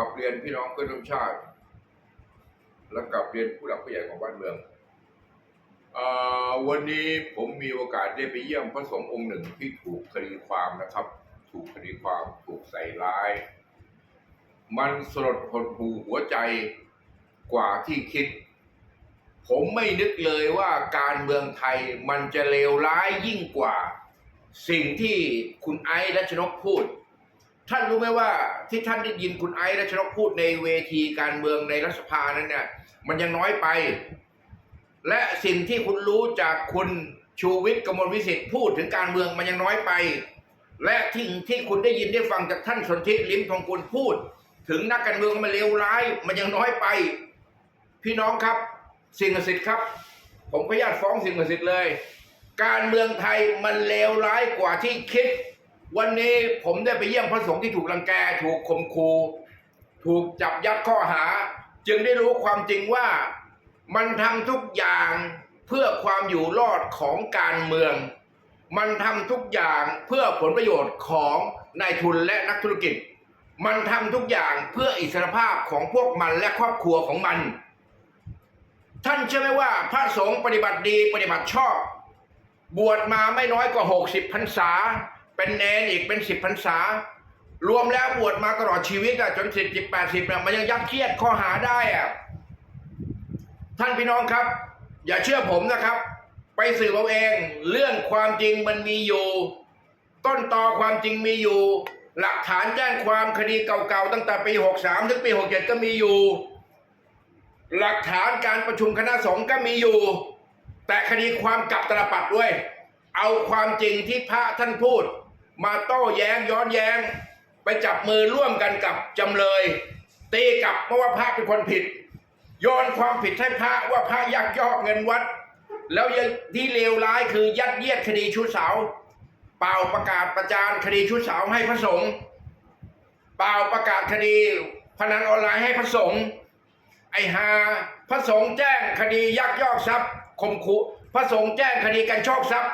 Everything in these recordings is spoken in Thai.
ับเรียนพี่น้องเพื่อนร่วมชาติ และกับเรียนผู้หลักผู้ใหญ่ของบ้านเมืองอวันนี้ผมมีโอกาสได้ไปเยี่ยมพระสงฆ์องค์หนึ่งที่ถูกคดีความนะครับ ถูกคดีความถูกใส่ร้าย มันสลดหดหูหัวใจกว่าที่คิด ผมไม่นึกเลยว่าการเมืองไทยมันจะเลวร้ายยิ่งกว่า สิ่งที่คุณไอซ์รัชนกพูด ท่านรู้ไหมว่าที่ท่านได้ยินคุณไอซ์รัชนกพูดในเวทีการเมืองในรัฐสภานั้นเนี่ย มันยังน้อยไป และสิ่งที่คุณรู้จากคุณชูวิทย์กมลวิสิทธิ์พูดถึงการเมืองมันยังน้อยไป และที่ที่คุณได้ยินได้ฟังจากท่านสนธิลิ้มทองกุลพูด ถึงนักการเมืองมันเลวร้าย มันยังน้อยไป พี่น้องครับสิ่งศักดิ์สิทธิ์ครับ ผมขออนุญาตฟ้องสิ่งศักดิ์สิทธิ์เลย การเมืองไทยมันเลวร้ายกว่าที่คิด วันนี้ผมได้ไปเยี่ยมพระสงฆ์ที่ถูกรังแก ถูกข่มขู่ถูกจับยัดข้อหา จึงได้รู้ความจริงว่ามันทำทุกอย่างเพื่อความอยู่รอดของการเมือง มันทำทุกอย่างเพื่อผลประโยชน์ของนายทุนและนักธุรกิจ มันทำทุกอย่างเพื่ออิสรภาพของพวกมันและครอบครัวของมัน ท่านเชื่อไหมว่าพระสงฆ์ปฏิบัติดีปฏิบัติชอบ บวชมาไม่น้อยกว่า 60พรรษา เป็นเนนอีกเป็นสิบพรรษา รวมแล้วบวชมาตลอดชีวิตอะจนสิบสิบแปดสิบเนี่ยมันยังยัดเยียดข้อหาได้อะท่านพี่น้องครับ อย่าเชื่อผมนะครับ ไปสืบเอาเองเรื่องความจริงมันมีอยู่ ต้นตอความจริงมีอยู่ หลักฐานแจ้งความคดีเก่าๆตั้งแต่ปี 63 ถึงปี 67 ก็มีอยู่ หลักฐานการประชุมคณะสงฆ์ก็มีอยู่ แต่คดีความกลับตลปัดด้วย เอาความจริงที่พระท่านพูด มาโต้แย้งย้อนแย้ง ไปจับมือร่วมกันกับจำเลยตีกลับเพราะว่าพระเป็นคนผิด โยนความผิดให้พระว่าพระยักยอกเงินวัด แล้วยังที่เลวร้ายคือยัดเยียดคดีชู้สาว เป่าประกาศประจานคดีชู้สาวให้พระสงฆ์เป่าประกาศคดีพนันออนไลน์ให้พระสงฆ์ไอ้หาพระสงฆ์แจ้งคดียักยอกทรัพย์ข่มขู่พระสงฆ์แจ้งคดีกันโชคทรัพย์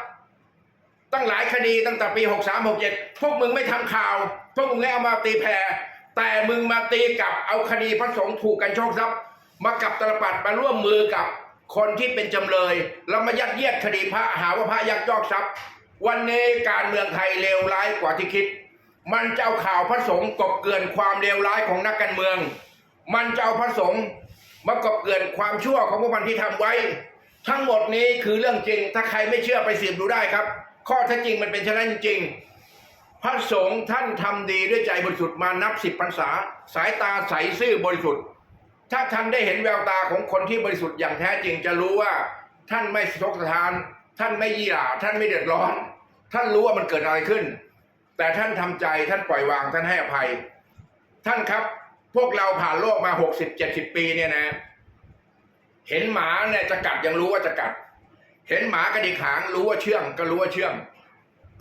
ตั้งหลายคดีตั้งแต่ปี63 67พวกมึงไม่ทำข่าว พวกมึงเลยเอามาตีแผ่แต่มึงมาตีกับเอาคดีพระสงฆ์ถูกกันโชคทรัพย์ มากับตลปัดมาร่วมมือกับคนที่เป็นจำเลย แล้วมายัดเยียดคดีพระหาว่าพระยักยอกทรัพย์ วันนี้การเมืองไทยเลวร้ายกว่าที่คิด มันจะเอาข่าวพระสงฆ์กบเกลื่อนความเลวร้ายของนักการเมือง มันจะเอาพระสงฆ์มากบเกลื่อนความชั่วของพวกมันที่ทำไว้ ทั้งหมดนี้คือเรื่องจริงถ้าใครไม่เชื่อไปสืบดูได้ครับ ข้อเท็จจริงมันเป็นเช่นนั้นจริง พระสงฆ์ท่านทำดีด้วยใจบริสุทธิ์มานับสิบพรรษา สายตาใสซื่อบริสุทธิ์ ถ้าท่านได้เห็นแววตาของคนที่บริสุทธิ์อย่างแท้จริงจะรู้ว่าท่านไม่สะทกสะทาน ท่านไม่ยี่หร่าท่านไม่เดือดร้อน ท่านรู้ว่ามันเกิดอะไรขึ้น แต่ท่านทำใจท่านปล่อยวางท่านให้อภัย ท่านครับพวกเราผ่านโลกมาหกสิบเจ็ดสิบปีเนี่ยนะ เห็นหมาเนี่ยจะกัดยังรู้ว่าจะกัด เห็นหมากระดิกหางรู้ว่าเชื่องก็รู้ว่าเชื่อง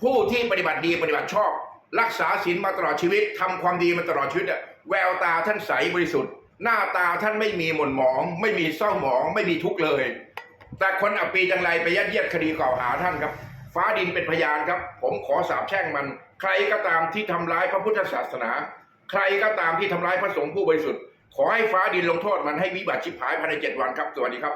ผู้ที่ปฏิบัติดีปฏิบัติชอบ รักษาศีลมาตลอดชีวิตทำความดีมาตลอดชีวิตอะแววตาท่านใสบริสุทธิ์ หน้าตาท่านไม่มีหม่นหมอง ไม่มีเศร้าหมอง ไม่มีทุกข์เลย แต่คนอับปีจังไรไปยัดเยียดคดีกล่าวหาท่านครับ ฟ้าดินเป็นพยานครับ ผมขอสาบแช่งมัน ใครก็ตามที่ทำร้ายพระพุทธศาสนา ใครก็ตามที่ทำร้ายพระสงฆ์ผู้บริสุทธิ์ขอให้ฟ้าดินลงโทษมันให้วิบัติชิบหายภายในเจ็ดวันครับสวัสดีครับ